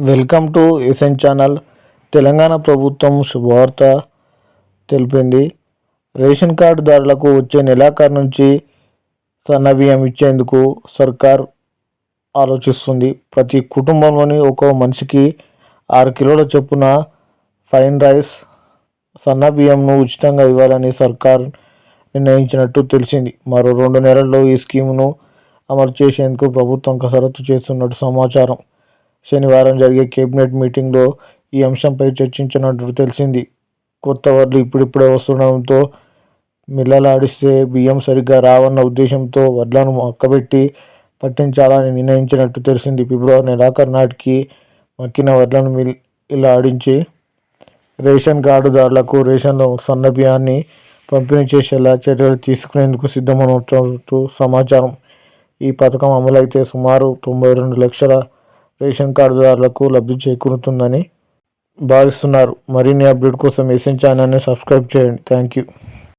Welcome to SN channel. Telangana ప్రభుత్వం శుభవార్త తెలిపింది. రేషన్ కార్డుదారులకు వచ్చే నెలాఖరు నుంచి సన్న బియ్యం ఇచ్చేందుకు సర్కార్ ఆలోచిస్తుంది. ప్రతి కుటుంబంలోని ఒక మనిషికి ఆరు కిలోల చొప్పున ఫైన్ రైస్ సన్న బియ్యంను ఉచితంగా ఇవ్వాలని సర్కార్ నిర్ణయించినట్టు తెలిసింది. మరో రెండు నెలల్లో ఈ స్కీమును అమలు చేసేందుకు ప్రభుత్వం కసరత్తు చేస్తున్నట్టు సమాచారం. శనివారం జరిగే కేబినెట్ మీటింగ్లో ఈ అంశంపై చర్చించినట్టు తెలిసింది. కొత్త వడ్లు ఇప్పుడిప్పుడే వస్తుండడంతో మిల్లలాడిస్తే బియ్యం సరిగ్గా రావన్న ఉద్దేశంతో వడ్లను మొక్కబెట్టి పట్టించాలని నిర్ణయించినట్టు తెలిసింది. ఫిబ్రవరి నెలాఖరు నాటికి మక్కిన వడ్లను మిల్ ఇలా ఆడించి రేషన్ కార్డుదారులకు రేషన్లో సన్న బియ్యాన్ని పంపిణీ చేసేలా చర్యలు తీసుకునేందుకు సిద్ధమవుతున్నట్టు సమాచారం. ఈ పథకం అమలైతే సుమారు తొంభై రెండు లక్షల రేషన్ కార్డుదారులకు లబ్ధి చేకూరుతుందని భావిస్తున్నారు. మరిన్ని అప్డేట్ కోసం ఎస్ఎన్ ఛానల్ని సబ్స్క్రైబ్ చేయండి. Thank you